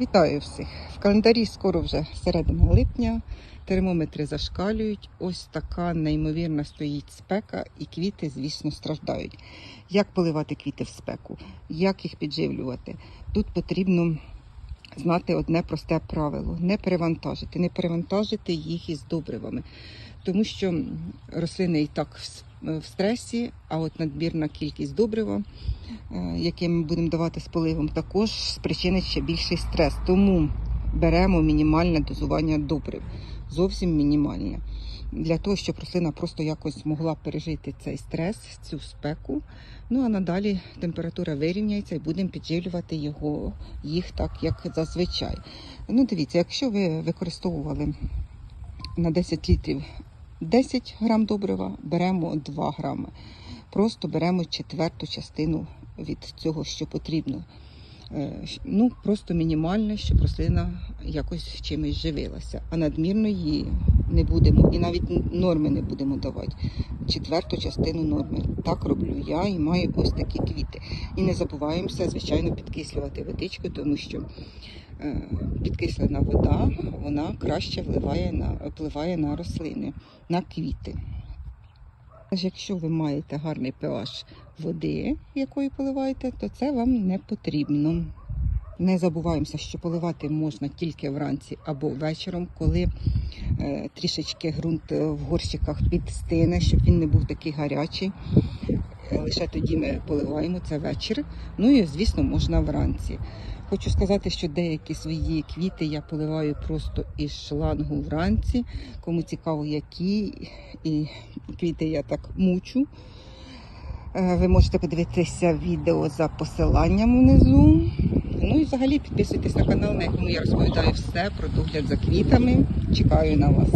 Вітаю всіх! В календарі скоро вже середина липня. Термометри зашкалюють. Ось така неймовірна стоїть спека, і квіти, звісно, страждають. Як поливати квіти в спеку? Як їх підживлювати? Тут потрібно знати одне просте правило: не перевантажити, не перевантажити їх із добривами. Тому що рослини і так в в стресі, а от надмірна кількість добрива е, яке ми будемо давати з поливом, також спричинить ще більший стрес. Тому беремо мінімальне дозування добрив, зовсім мінімальне. Для того, щоб рослина просто якось могла пережити цей стрес, цю спеку. Ну а надалі температура вирівняється і будемо підживлювати його, їх так, як зазвичай. Ну, дивіться, якщо ви використовували на 10 літрів 10 грам добрива, беремо 2 грами. Просто беремо четверту частину від цього, що потрібно. Е, Ну, просто мінімальне, щоб рослина якось чимось живилася. А надмірно її не будемо, і навіть норми не будемо давати. Четверту частину норми. Так роблю я і маю ось такі квіти. І не забуваємося, звичайно, підкислювати водичку, тому що е, підкислена вода вона краще впливає на, впливає на рослини, на квіти. Якщо ви маєте гарний pH води, якою поливаєте, то це вам не потрібно. Не забуваємося, що поливати можна тільки вранці або вечором, коли е, трішечки ґрунт в горщиках підстине, щоб він не був такий гарячий. Е, Лише тоді ми поливаємо це вечір. Ну і звісно, можна вранці. Хочу сказати, що деякі свої квіти я поливаю просто із шлангу вранці. Кому цікаво, які і квіти я так мучу. Е, Ви можете подивитися відео за посиланням внизу. Ну і взагалі підписуйтесь на канал, на якому я розповідаю все про догляд за квітами. Чекаю на вас.